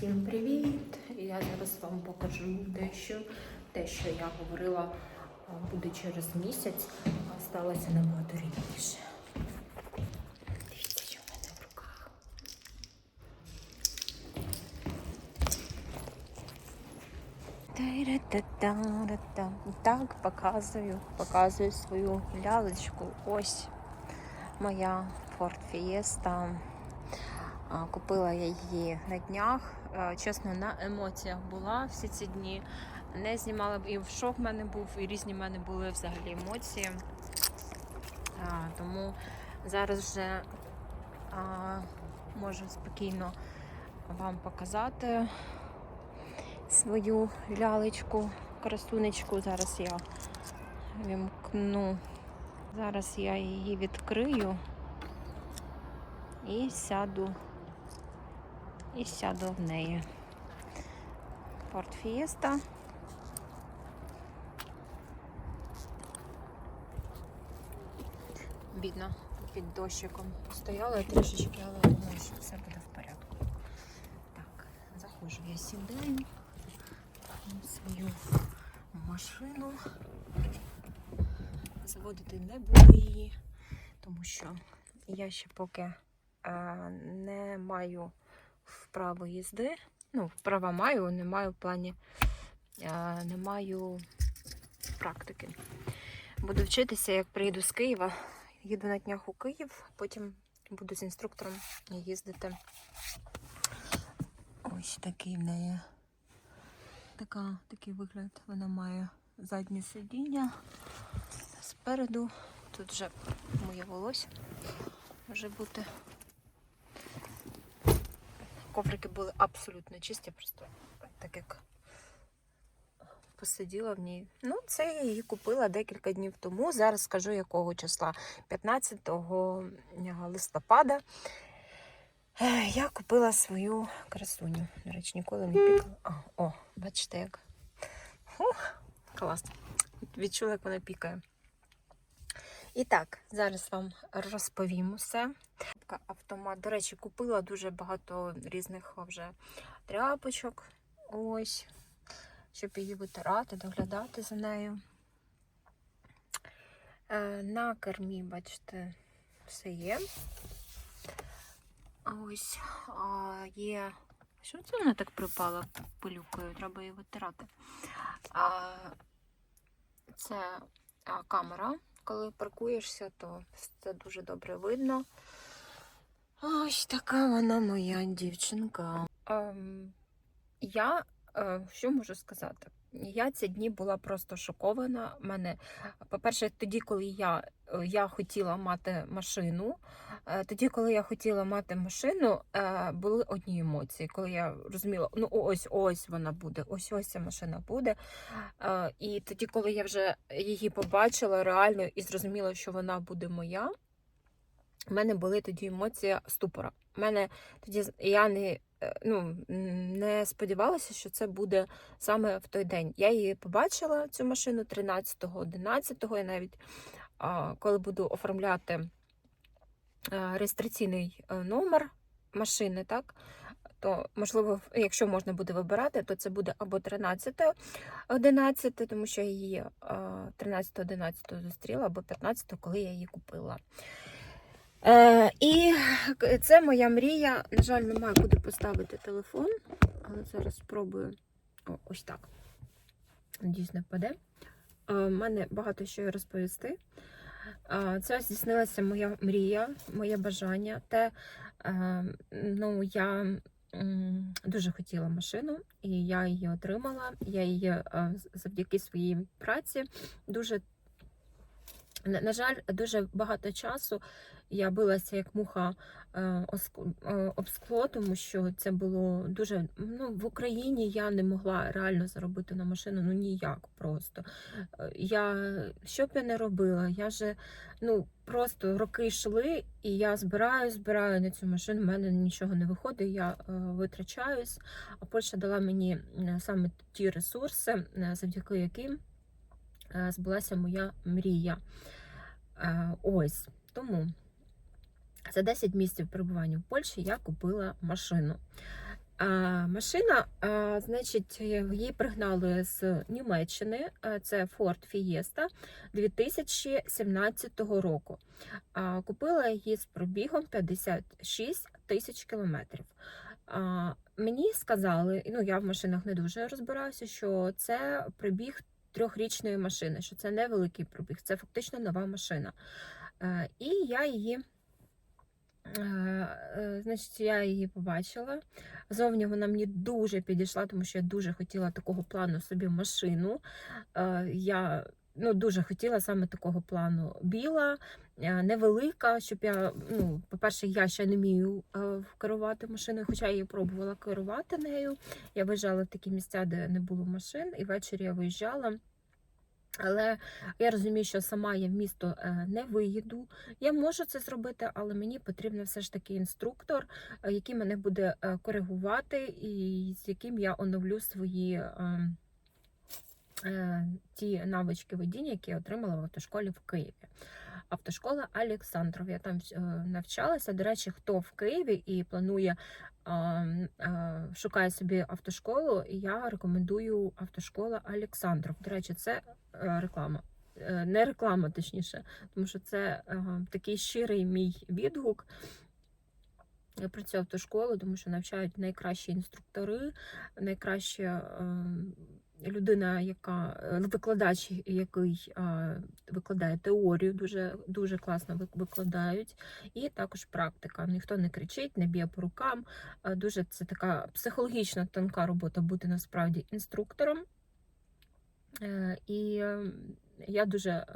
Всім привіт! Я зараз вам покажу дещо. Те, що я говорила, буде через місяць, а сталося набагато раніше. Дивіться, що в мене в руках. Так, показую, показую свою лялечку. Ось моя Ford Fiesta. Купила я її на днях. Е, Чесно, на емоціях була всі ці дні. Не знімала і в шок в мене був, і різні в мене були взагалі емоції. Тому зараз вже можу спокійно вам показати свою лялечку, красунечку. Зараз я вімкну. Зараз я її відкрию і сяду і сяду в неї. Fiesta. Бідно, під дощиком стояла трішечки, але думаю, що все буде в порядку. Так, заходжу я сідаю свою машину. Заводити не буду її, тому що я ще поки е, не маю вправо їзди. Ну, вправа маю, не маю в плані, е, не маю практики. Буду вчитися, як приїду з Києва. Їду на днях у Київ, потім буду з інструктором їздити. Ось такий в неї. Така, такий вигляд вона має заднє сидіння. Спереду тут вже моє волосся може бути. Коврики були абсолютно чисті, просто так як посиділа в ній. Ну, це я її купила декілька днів тому. Зараз скажу якого числа. 15 листопада е, я купила свою красуню. До речі, ніколи не пікала. О, бачите як. Ух, клас. Відчула, як вона пікає. І так, зараз вам розповім усе. Автомат. До речі, купила дуже багато різних вже тряпочок. Ось, щоб її витирати, доглядати за нею. Е, На кермі, бачите, все є. Ось а, є. Що це вона так припала пилюкою? Треба її витирати. А, Це камера. Коли паркуєшся, то це дуже добре видно. Ось така вона моя дівчинка. Ем, я е, що можу сказати? Я ці дні була просто шокована. Мене, по-перше, тоді, коли я, е, я хотіла мати машину, е, тоді, коли я хотіла мати машину, е, були одні емоції. Коли я розуміла, ну ось ось вона буде, ось ось ця машина буде. І тоді, коли я вже її побачила реально і зрозуміла, що вона буде моя. У мене були тоді емоції ступора. У мене тоді я не, е, ну, не сподівалася, що це буде саме в той день. Я її побачила, цю машину 13-го, 11-го. Я навіть коли буду оформляти е, реєстраційний е, номер машини, так, то можливо, якщо можна буде вибирати, то це буде або 13 11, тому що я її 13-11 зустріла, або 15 коли я її купила. Е, і це моя мрія. На жаль, немає куди поставити телефон, але зараз спробую О, ось так. Надіюсь, не впаде. У мене багато що розповісти. Е, Це здійснилася моя мрія, моє бажання. Те, е, ну, я дуже хотіла машину, і я її отримала. Я її е, завдяки своїй праці дуже на, жаль, дуже багато часу я билася як муха е, е, об скло, тому що це було дуже. Ну, в Україні я не могла реально заробити на машину, ну ніяк просто. Е, Я що б я не робила, я же ну просто роки йшли, і я збираю, збираю на цю машину. в мене нічого не виходить, я витрачаюсь. А Польща дала мені саме ті ресурси, завдяки яким збулася моя мрія. Е, Ось тому за 10 місяців перебування в Польщі я купила машину. А, машина, значить, її пригнали з Німеччини. Це Ford Fiesta 2017 року. Купила її з пробігом 56 тисяч кілометрів. Мені сказали, ну я в машинах не дуже розбираюся, що це пробіг трьохрічної машини, що це невеликий пробіг, це фактично нова машина. Е, І я її, е, е, значить, я її побачила. Зовні вона мені дуже підійшла, тому що я дуже хотіла такого плану собі машину. Я ну, дуже хотіла саме такого плану біла, е, невелика, щоб я, ну, по-перше, я ще не вмію е, керувати машиною, хоча я її пробувала керувати нею. Я виїжджала в такі місця, де не було машин, і ввечері я виїжджала. Але я розумію, що сама я в місто е, не виїду. Я можу це зробити, але мені потрібен все ж таки інструктор, який мене буде коригувати, і з яким я оновлю свої е, е, ті навички водіння, які я отримала в автошколі в Києві. Автошкола Олександров. Я там е, навчалася. До речі, хто в Києві і планує шукає собі автошколу, я рекомендую автошкола Олександров. До речі, це е, реклама. Е, Не реклама, точніше, тому що це е, такий щирий мій відгук. Я про цю автошколу, тому що навчають найкращі інструктори, найкраща е, людина, яка е, викладач, який викладає теорію, дуже, дуже класно викладають, і також практика. Ніхто не кричить, не б'є по рукам. Дуже це така психологічна тонка робота бути насправді інструктором. Е, І е, я дуже е,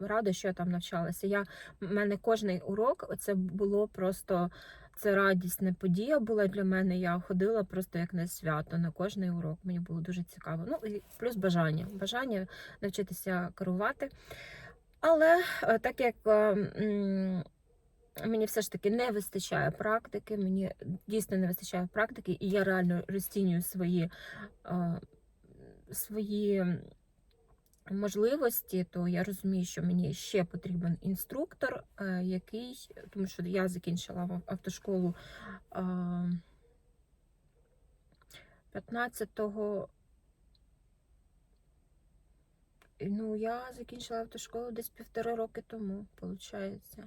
рада, що я там навчалася. Я, в мене кожний урок це було просто це радісна подія була для мене. Я ходила просто як на свято на кожний урок. Мені було дуже цікаво. Ну і плюс бажання. Бажання навчитися керувати. Але е, так як е, мені все ж таки не вистачає практики, мені дійсно не вистачає практики, і я реально розцінюю свої, е, свої можливості, то я розумію, що мені ще потрібен інструктор, е, який, тому що я закінчила автошколу е, 15-го. Ну, я закінчила автошколу десь півтори роки тому, виходить.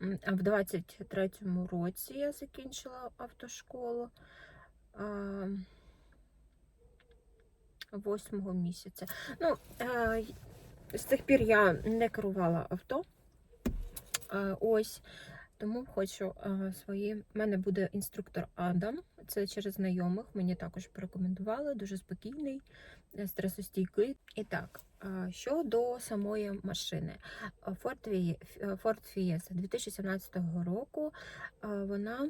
А в 23-му році я закінчила автошколу. А, восьмого місяця. Ну, е, з тих пір я не керувала авто. Е, ось. Тому хочу е, свої. У мене буде інструктор Адам. Це через знайомих. Мені також порекомендували. Дуже спокійний, е, стресостійкий. І так, е, щодо самої машини. Ford Fie- Ford Fiesta 2017 року вона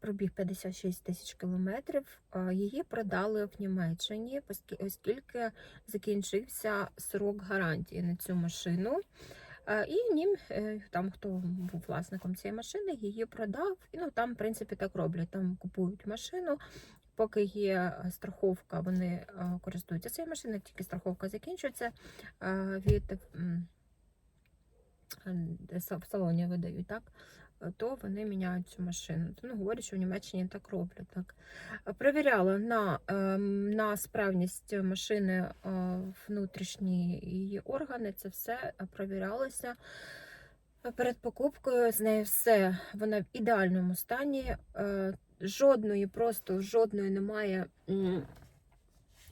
пробіг 56 тисяч кілометрів. Е, Її продали в Німеччині, оскільки закінчився срок гарантії на цю машину. Е, І нім, е, там, хто був власником цієї машини, її продав. І ну, там, в принципі, так роблять. Там купують машину. Поки є е, страховка, вони е, користуються цією машиною, тільки страховка закінчується е, від е, в салоні видають, так? То вони міняють цю машину. Ну, говорять, що в Німеччині так роблять. Так. Перевіряла на, ем, на справність машини е, внутрішні її органи. Це все е, перевірялося. Перед покупкою з нею все вона в ідеальному стані. е, Жодної, просто жодної немає.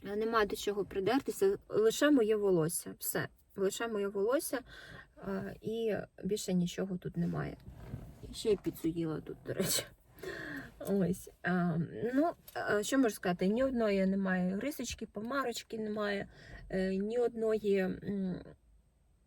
Немає до чого придертися, лише моє волосся. Все, лише моє волосся і більше нічого тут немає. Ще й піцу їла тут, до речі. Ось. А, ну, що можу сказати? Ні одної немає рисочки, помарочки немає, е, ні одної.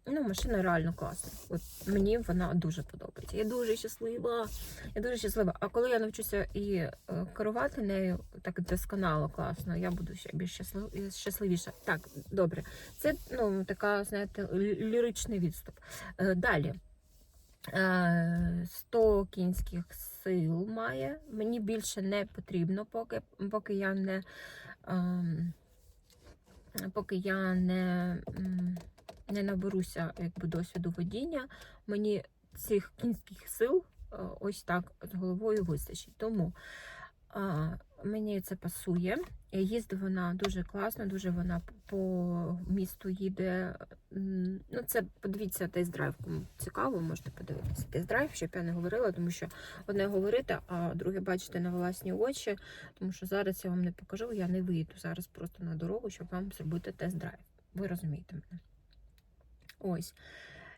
Ну, машина реально класна. От мені вона дуже подобається. Я дуже щаслива. Я дуже щаслива. А коли я навчуся і е, керувати нею так досконало, класно, я буду ще більш щаслив... щасливіша. Так, добре. Це ну, така, знаєте, ліричний відступ. Е, Далі. Е, 100 кінських сил має. Мені більше не потрібно, поки, поки я не. ем, поки я не, не наберуся якби, досвіду водіння, мені цих кінських сил е, ось так з головою вистачить. Тому мені це пасує. Їздить вона дуже класно, дуже вона по місту їде. Ну, це подивіться тест-драйв. Кому цікаво, можете подивитися тест-драйв, щоб я не говорила, тому що одне говорити, а друге бачите на власні очі. Тому що зараз я вам не покажу, я не вийду зараз просто на дорогу, щоб вам зробити тест-драйв. Ви розумієте мене. Ось.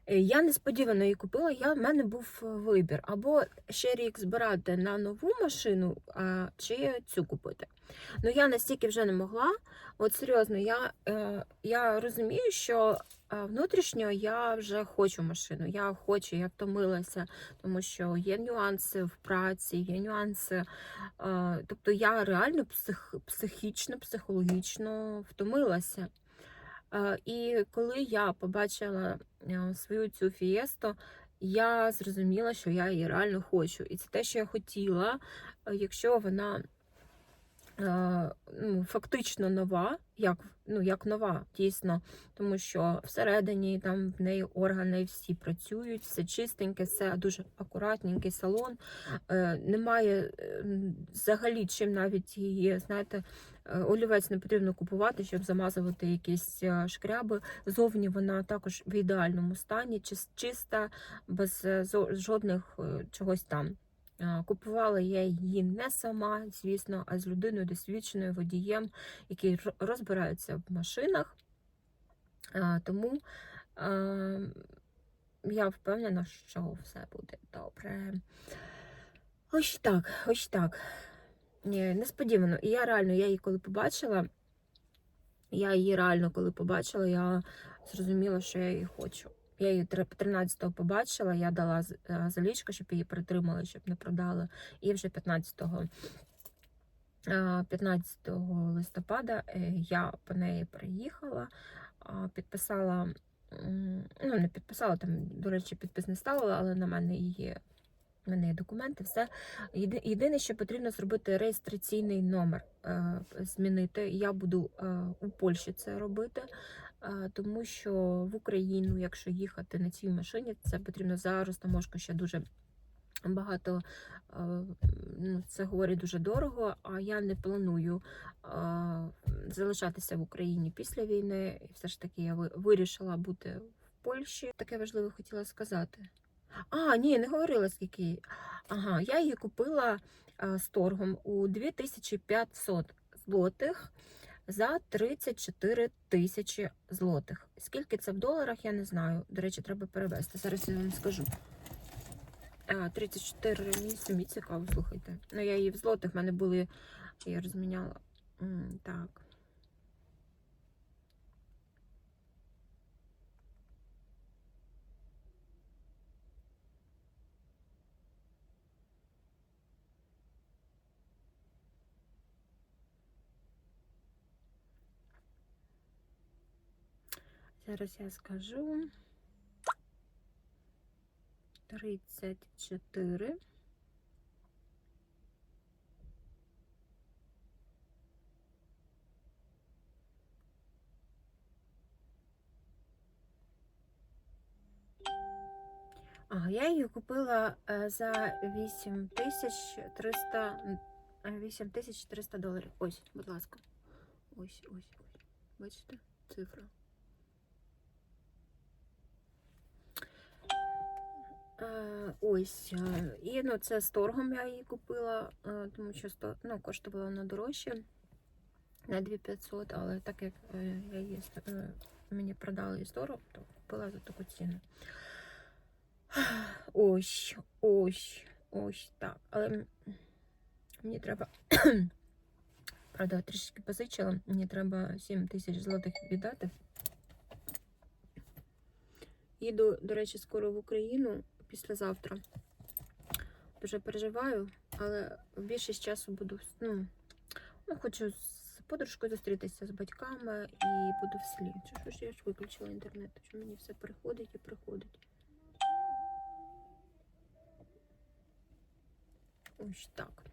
Е, Я несподівано її купила. Я, в мене був е, вибір або ще рік збирати на нову машину, а, чи цю купити. Ну я настільки вже не могла. От серйозно, я, е, я розумію, що е, внутрішньо я вже хочу машину. Я хочу, я втомилася, тому що є нюанси в праці, є нюанси. Е, тобто я реально псих, психічно, психологічно втомилася. Е, І коли я побачила е, свою цю фієсту, я зрозуміла, що я її реально хочу. І це те, що я хотіла, е, якщо вона ну, фактично нова, як, ну, як нова, дійсно, тому що всередині там в неї органи всі працюють, все чистеньке, все дуже акуратненький салон. Е, Немає е, взагалі чим навіть її, знаєте, е, олівець не потрібно купувати, щоб замазувати якісь е, шкряби. Зовні вона також в ідеальному стані, чис- чиста, без е, жодних е, чогось там. Е, Купувала я її не сама, звісно, а з людиною досвідченою водієм, який розбирається в машинах. Е, Тому е, я впевнена, що все буде добре. Ось так, ось так. Несподівано. І я реально, я її коли побачила, я її реально коли побачила, я зрозуміла, що я її хочу. Я її 13-го побачила, я дала е, залічку, щоб її притримали, щоб не продали. І вже 15-го, е, 15 листопада е, я по неї приїхала, підписала, ну не підписала, там, до речі, підпис не ставила, але на мене її. У мене є документи, все. Єдине, що потрібно зробити реєстраційний номер, е, змінити. Я буду е, у Польщі це робити, е, тому що в Україну, якщо їхати на цій машині, це потрібно зараз таможка ще дуже багато. е, Ну, це говорить дуже дорого, а я не планую е, залишатися в Україні після війни. І все ж таки я вирішила бути в Польщі. Таке важливе хотіла сказати. А, ні, не говорила скільки. Ага, я її купила з торгом у 2500 злотих за 34 тисячі злотих. Скільки це в доларах, я не знаю. До речі, треба перевести. Зараз я вам скажу. А, 34 мені цікаво, слухайте. Ну, я її в злотих, в мене були, я розміняла. Так. Зараз я скажу. 34. Ага, я її купила е, за 8300 м, е, 8300 доларів. Ось, будь ласка. Ось, ось, ось. Бачите? Цифра. Ось. е, І ну, це з торгом я її купила, е, тому що ну, коштувала вона дорожче на 2500, але так як е, я її, е, мені продали із торгом, то купила за таку ціну. Ось, ось, ось так. Але мені треба. Правда, трішки позичила. Мені треба 7 тисяч злотих віддати. Їду, до речі, скоро в Україну післязавтра. Дуже переживаю, але більшість часу буду ну, ну, хочу з подружкою зустрітися з батьками і буду в селі. Що ж я ж виключила інтернет? Що мені все приходить і приходить. Ось так.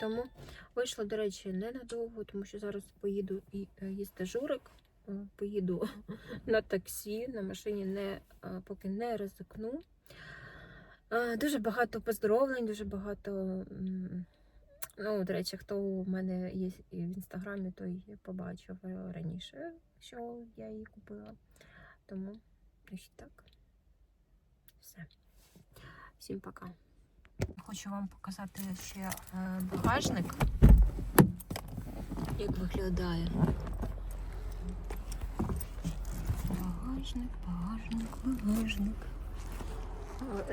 Тому вийшла, до речі, ненадовго, тому що зараз поїду і е, їсти журик. Е, Поїду на таксі, на машині не, е, поки не ризикну. Дуже багато поздоровлень, дуже багато. Ну, до речі, хто у мене є в інстаграмі, той побачив е, раніше, що я її купила. Тому ось так. Все. Всім пока. Хочу вам показати ще е, багажник. Як виглядає. Багажник, багажник, багажник.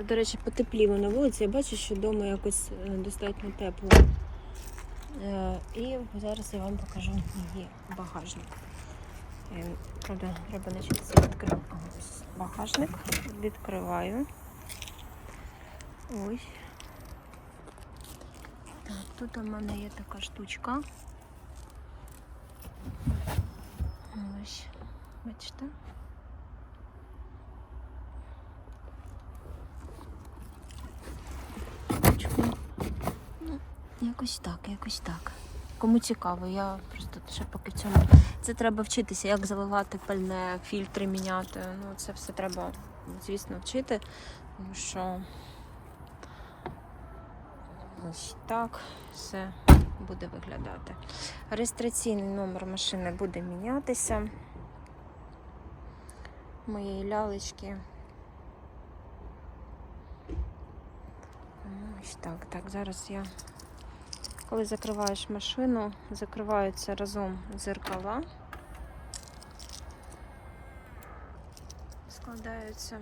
До речі, потепліло на вулиці. Я бачу, що вдома якось е, достатньо тепло. Е, І зараз я вам покажу її багажник. Е, Правда, треба навчитися відкрити. Ось багажник. Відкриваю. Ось. Так, тут у мене є така штучка. Ось. Бачите? Якось так, якось так. Кому цікаво, я просто ще поки цьому. Це треба вчитися, як заливати пальне, фільтри міняти. Ну, це все треба, звісно, вчити, тому що ось так все буде виглядати. Реєстраційний номер машини буде мінятися. Моєї лялечки. Ось так. Так, зараз я. Коли закриваєш машину, закриваються разом зеркала. Складаються.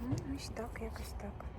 Ну, ось так, якось так.